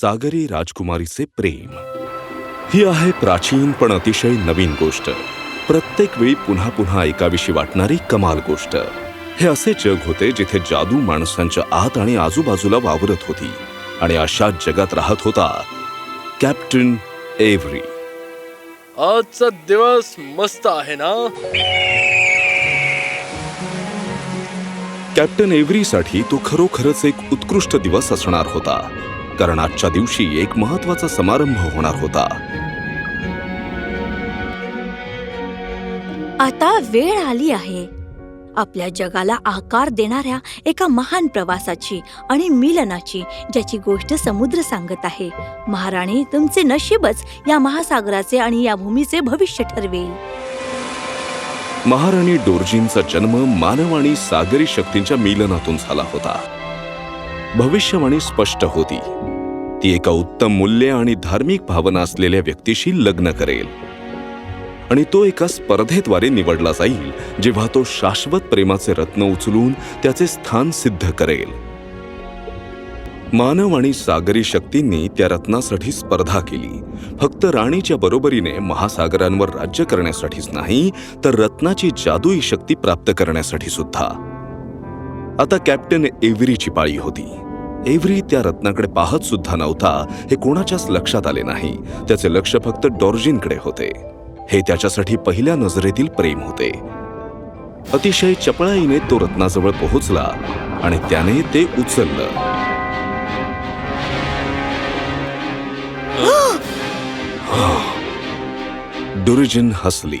सागरी राजकुमारीचे प्रेम. ही आहे प्राचीन पण अतिशय नवीन गोष्ट. प्रत्येक वेळी पुन्हा पुन्हा ऐकावीशी वाटणारी कमाल गोष्ट. हे असे जग होते जिथे जादू माणसांच्या आत आणि आजूबाजूला वावरत होती आणि अशा जगात राहत होता कॅप्टन एव्हरी. आजचा दिवस मस्त आहे ना? कॅप्टन एव्हरीसाठी तो खरोखरच एक उत्कृष्ट दिवस असणार होता. कारण आजच्या दिवशी एक महत्त्वाचा समारंभ होणार होता. आता वेळ आली आहे. आपल्या जगाला आकार देणाऱ्या एका महान प्रवासाची आणि मिलनाची ज्याची गोष्ट समुद्र सांगत आहे. महाराणी तुमचे नशीबच या महासागराचे आणि या भूमीचे भविष्य ठरवेल. महाराणी डोर्जींचा जन्म मानव आणि सागरी शक्तींच्या मिलनातून झाला होता. भविष्यवाणी स्पष्ट होती. ती एका उत्तम मूल्य आणि धार्मिक भावना असलेल्या व्यक्तीशी लग्न करेल. आणि तो एका स्पर्धेद्वारे निवडला जाईल जेव्हा तो शाश्वत प्रेमाचे रत्न उचलून त्याचे स्थान सिद्ध करेल. मानव आणि सागरी शक्तींनी त्या रत्नासाठी स्पर्धा केली. फक्त राणीच्या बरोबरीने महासागरांवर राज्य करण्यासाठीच नाही तर रत्नाची जादुई शक्ती प्राप्त करण्यासाठी सुद्धा. आता कॅप्टन एव्हरीची पाळी होती. एव्हरी त्या रत्नाकडे पाहत सुद्धा नव्हता हे कोणाच्याच लक्षात आले नाही. त्याचे लक्ष फक्त डॉर्जिनकडे होते. हे त्याच्यासाठी पहिल्या नजरेतील प्रेम होते. अतिशय चपळाईने तो रत्नाजवळ पोहोचला आणि त्याने ते उचललं. डुर्जन हसली.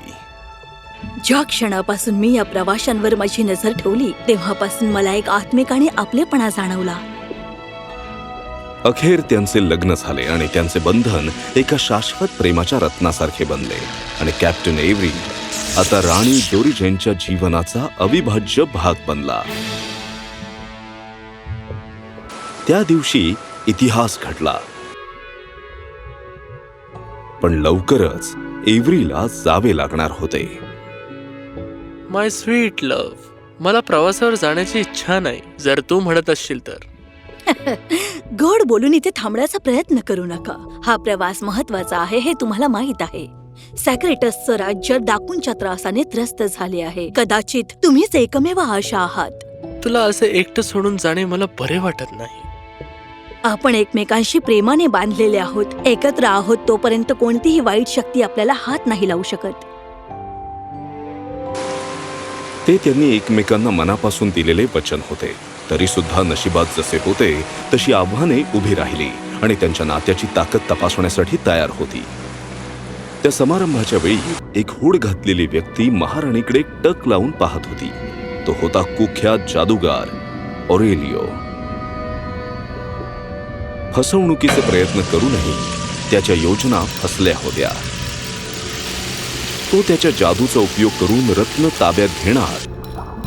ज्या क्षणापासून मी या प्रवाशांवर माझी नजर ठेवली तेव्हापासून मला एक आत्मिक आणि आपलेपणा जाणवला. अखेर त्यांचे लग्न झाले आणि त्यांचे बंधन एका शाश्वत प्रेमाच्या रत्नासारखे बनले. आणि कॅप्टन एव्हरी आता राणी डोरिजेनच्या जीवनाचा अविभाज्य भाग बनला. त्या दिवशी इतिहास घडला. पण लवकरच एव्हरीला जावे लागणार होते. माय स्वीट लव्ह मला प्रवासावर जाण्याची इच्छा नाही जर तू म्हणत असशील तर. गोड बोलून इथे थांबण्याचा प्रयत्न करू नका. हा प्रवास महत्त्वाचा आहे हे तुम्हाला माहीत आहे. सॅक्रेटसचं राज्य डाकूंच्या त्रासाने त्रस्त झाले आहे. कदाचित तुम्हीच एकमेव आशा आहात. तुला असे एकटं सोडून जाणे मला बरे वाटत नाही. आपण एकमेकांशी प्रेमाने बांधलेले आहोत एकत्र आहोत तोपर्यंत कोणतीही वाईट शक्ती आपल्याला हात नाही लावू शकत. ते त्यांनी एकमेकांना मनापासून दिलेले वचन होते. तरी सुद्धा नशिबात जसे होते तशी आव्हाने उभी राहिली आणि त्यांच्या नात्याची ताकद तपासण्यासाठी तयार होती. त्या समारंभाच्या वेळी एक हूड घातलेली व्यक्ती महाराणीकडे टक लावून पाहत होती. तो होता कुख्यात जादूगार ओरेलिओ फसवणुकीचे प्रयत्न करूनही त्याच्या योजना फसल्या होत्या. तो त्याच्या जादूचा उपयोग करून रत्न ताब्यात घेणार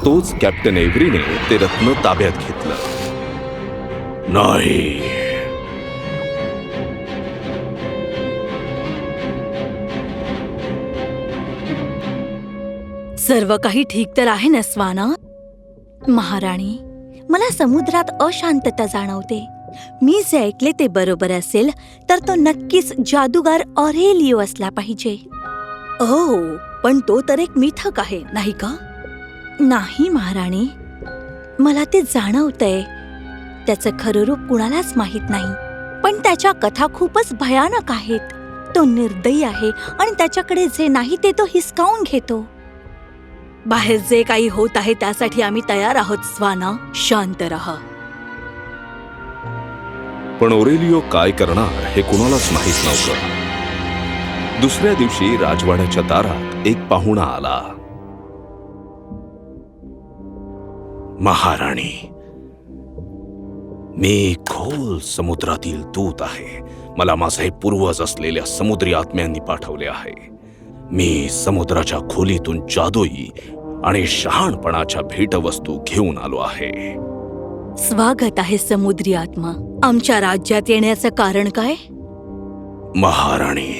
तोच कॅप्टन एव्हरीने ते रत्न ताब्यात घेतलं. नाही. सर्व काही ठीक तर आहे ना स्वाना? महाराणी मला समुद्रात अशांतता जाणवते. मी जे ऐकले ते बरोबर असेल तर तो नक्कीच जादूगार ऑरेलिओ असला पाहिजे. ओ पण तो तर एक मिथक आहे नाही का? नाही महाराणी. मला ते जाणवतंय. त्याचं खरं रूप कुणालाच माहीत नाही. पण त्याच्या कथा खूपच भयानक आहेत. तो निर्दयी आहे आणि त्याच्याकडे जे नाही ते तो हिसकावून घेतो. बाहेर जे काही होत आहे त्यासाठी आम्ही तयार आहोत स्वाना. शांत रहा. पण ओरेलिओ काय करणार हे कुणालाच माहीत नव्हतं. दुसऱ्या दिवशी राजवाड्याच्या दारात एक पाहुणा आला. महाराणी मी खोल समुद्रातील दूत आहे. मला माझे पूर्वज असलेल्या समुद्री आत्म्यांनी पाठवले आहे. मी समुद्राच्या खोलीतून जादोई आणि शहाणपणाच्या भेटवस्तू घेऊन आलो आहे. स्वागत आहे समुद्री आत्मा. आमच्या राज्यात येण्याचं कारण काय? महाराणी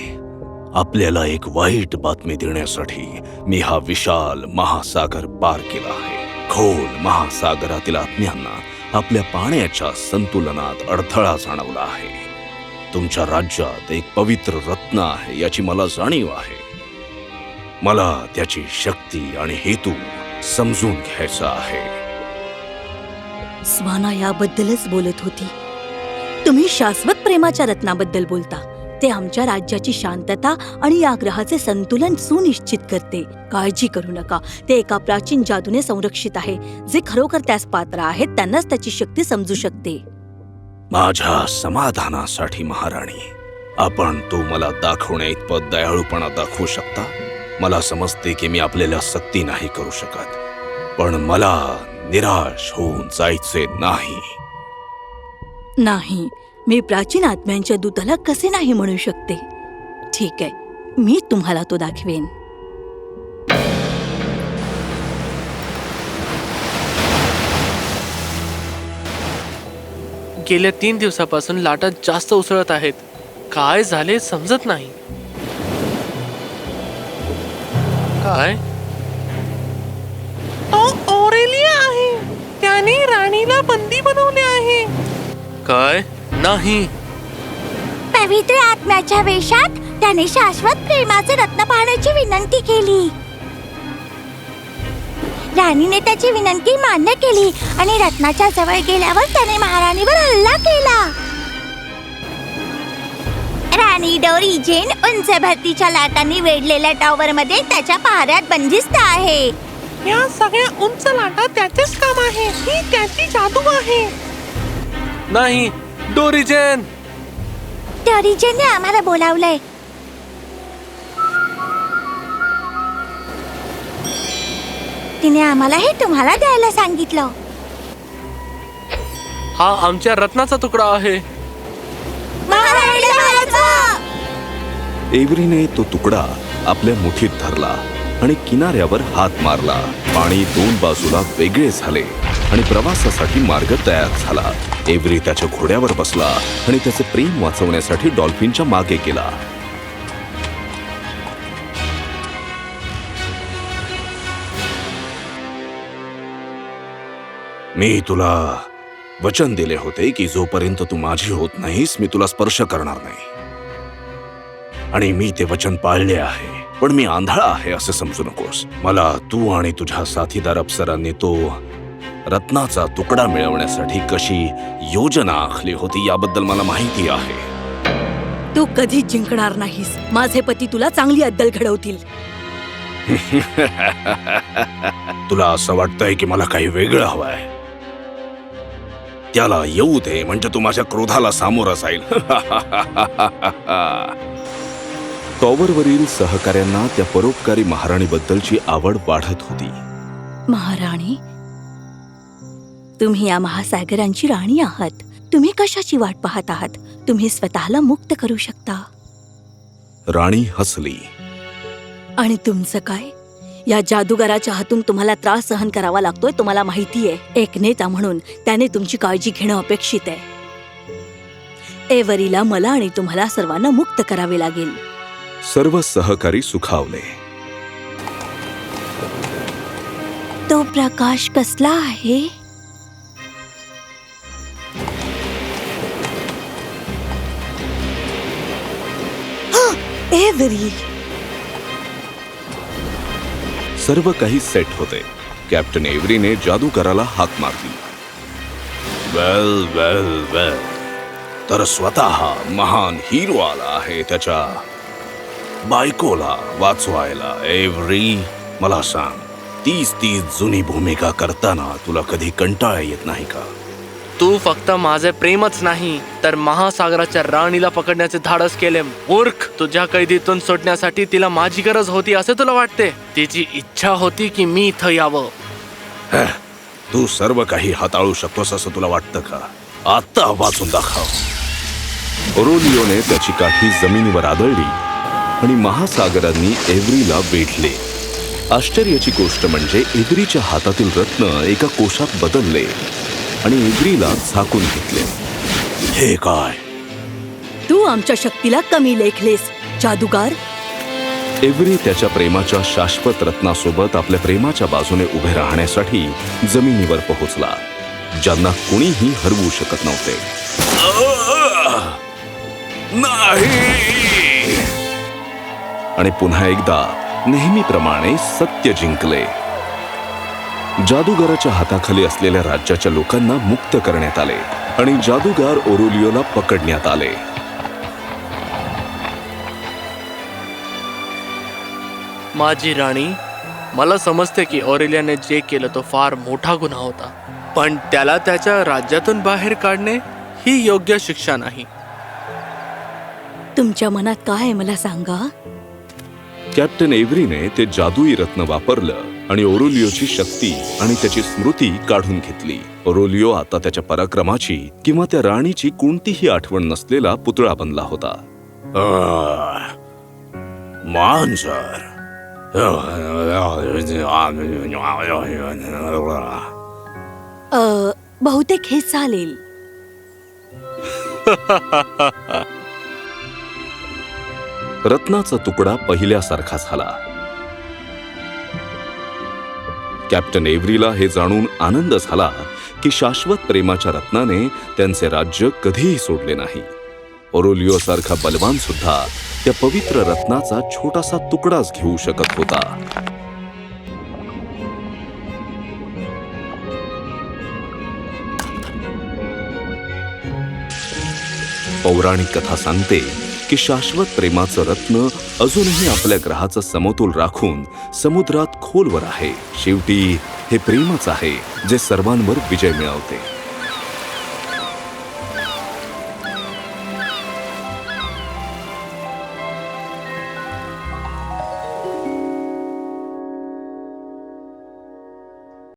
आपल्याला एक वाईट बातमी देण्यासाठी मी हा विशाल महासागर पार केला आहे. खोल महासागरातील आत्म्यांना आपल्या पाण्याच्या संतुलनात अडथळा जाणवला आहे. तुमच्या राज्यात एक पवित्र रत्न आहे याची मला जाणीव आहे. मला त्याची शक्ती आणि हेतू समजून घ्यायचा आहे. स्वाना याबद्दलच बोलत होती. तुम्ही शाश्वत प्रेमाच्या रत्नाबद्दल बोलता. ते आमच्या राज्याची शांतता आणि या ग्रहाचे संतुलन सुनिश्चित करते. काळजी करू नका. ते एका प्राचीन जादूने संरक्षित आहे. जे खरोखर त्यास पात्र आहेत त्यांनाच त्याची शक्ती समजू शकते. माझ्या समाधानासाठी महाराणी आपण तो मला दाखवण्या इतपत दयाळूपणा दाखवू शकता? मला समजते की मी आपल्याला सक्ती नाही करू शकत पण मला निराश होऊन जायचे नाही. नाही. मी प्राचीन आत्म्यांच्या दूताला कसे नाही म्हणू शकते? ठीक आहे मी तुम्हाला तो दाखवेन. गेल्या तीन दिवसापासून लाटा जास्त उसळत आहेत. काय झाले समजत नाही. काय? तो ओरेलिया आहे. त्याने राणीला बंदी बनवले आहे. काय? नाही. पवित्र आत्म्याच्या वेशात त्याने शाश्वत प्रेमाचे रत्न पाहण्याची विनंती केली. राणीने त्याची विनंती मान्य केली आणि रत्नाच्या जवळ गेल्यावर त्याने महाराणीवर हल्ला केला. राणी डोरी जेन उंच भरतीच्या लाटांनी वेढलेल्या टॉवर मध्ये त्याच्या पहाऱ्यात बंदिस्त आहे. या सगळ्या उंच लाटा त्याचेच काम आहे. ही त्याची जादू आहे. नाही डोरीजेन! डोरी जेनने आम्हाला बोलावलंय. तिने आम्हाला हे तुम्हाला द्यायला सांगितलं. हा आमच्या रत्नाचा तुकडा आहे. एव्हरीने तो तुकडा आपल्या मुठीत धरला. आणि किनाऱ्यावर हात मारला. पाणी दोन बाजूला वेगळे झाले आणि प्रवासासाठी मार्ग तयार झाला. एव्हरी त्याच्या घोड्यावर बसला आणि त्याचे प्रेम वाचवण्यासाठी डॉल्फिनच्या मागे गेला. मी तुला वचन दिले होते की जोपर्यंत तू माझी होत नाहीस मी तुला स्पर्श करणार नाही. आणि मी ते वचन पाळले आहे. पण मी आंधळा आहे असं समजू नकोस. मला तू आणि तुझ्या साथीदार अप्सरांनी तो रत्नाचा तुकडा मिळवण्यासाठी कशी योजना आखली होती याबद्दल मला माहिती आहे. तू कधीच जिंकणार नाहीस. माझे पती तुला चांगली अद्दल घडवतील. तुला असं वाटतंय की मला काही वेगळं हवंय? त्याला येऊ दे म्हणजे तू माझ्या क्रोधाला सामोरं जाईल. टॉवरवरील सहकाऱ्यांना त्या परोपकारी महाराणीबद्दलची आवड वाढत होती. महाराणी तुम्ही या महासागरांची राणी आहात. तुम्ही कशाची वाट पाहत आहात? तुम्ही स्वतःला मुक्त करू शकता. राणी हसली. आणि तुमचं काय? या जादूगाराच्या हातून तुम्हाला त्रास सहन करावा लागतोय तुम्हाला माहितीये. एक नेता म्हणून त्याने तुमची काळजी घेणं अपेक्षित आहे. एवरीला मला आणि तुम्हाला सर्वांना मुक्त करावे लागेल. सर्व सहकारी सुखावले. तो प्रकाश कसला आहे? हं, एव्हरी सर्व काही सेट होते. कॅप्टन एव्हरीने जादूकराला हाक मारली. वेल वेल वेल तर स्वतः महान हिरो आला आहे त्याच्या बायकोला वाचवायला एव्हरी मला सांग तीच तीच जुनी भूमिका करताना तुला कधी कंटाळा येत नाही का? तू फक्त माझे प्रेमच नाही तर महासागराच्या राणीला पकडण्याचे धाडस केले मूर्ख! तुझ्या कैदीतून सोडण्यासाठी तिला माझी गरज होती असे तुला वाटते? तिची इच्छा होती की मी इथं यावं. हं, तू सर्व काही हाताळू शकतोस असं तुला वाटतं का? आता वाचून दाखव. ओरोलिओने त्याची काठी जमिनीवर आदळली. आणि महासागरांनी एव्हरीला वेढले. आश्चर्याची गोष्ट म्हणजे एव्हरीच्या हातातील रत्न एका कोशात बदलले आणि एव्हरीला झाकून घेतले. हे काय? तू आमच्या शक्तीला कमी लेखलेस जादूगार. एव्हरी त्याच्या प्रेमाच्या शाश्वत रत्नासोबत आपल्या प्रेमाच्या बाजूने उभे राहण्यासाठी जमिनीवर पोहोचला ज्यांना कुणीही हरवू शकत नव्हते. नाही! आणि पुन्हा एकदा नेहमीप्रमाणे सत्य जिंकले. जादूगाराच्या हाताखाली असलेल्या राज्याच्या लोकांना मुक्त करण्यात आले आणि जादूगार ओरुलिओला पकडण्यात आले. माझी राणी मला समजते की ऑरेलियाने जे केलं तो फार मोठा गुन्हा होता पण त्याला त्याच्या राज्यातून बाहेर काढणे ही योग्य शिक्षा नाही. तुमच्या मनात काय आहे मला सांगा? कॅप्टन एव्हरीने ते जादुई रत्न वापरलं आणि ओरोलिओची शक्ती आणि त्याची स्मृती काढून घेतली. ओरोलिओ आता त्याच्या पराक्रमाची किंवा त्या राणीची कोणतीही आठवण नसलेला पुतळा बनला होता. मांजर अ, बहुतेक हे चालेल. रत्नाचा तुकडा पहिल्यासारखा झाला. कॅप्टन एव्हरीला हे जाणून आनंद झाला की शाश्वत प्रेमाच्या रत्नाने त्यांचे राज्य कधीही सोडले नाही. ओरोलिओ सारखा बलवान सुद्धा त्या पवित्र रत्नाचा छोटासा तुकडाच घेऊ शकत होता. पौराणिक कथा सांगते की शाश्वत प्रेमाचं रत्न अजूनही आपल्या ग्रहाचा समतोल राखून समुद्रात खोलवर आहे. शेवटी हे प्रेमच आहे जे सर्वांवर विजय मिळवते.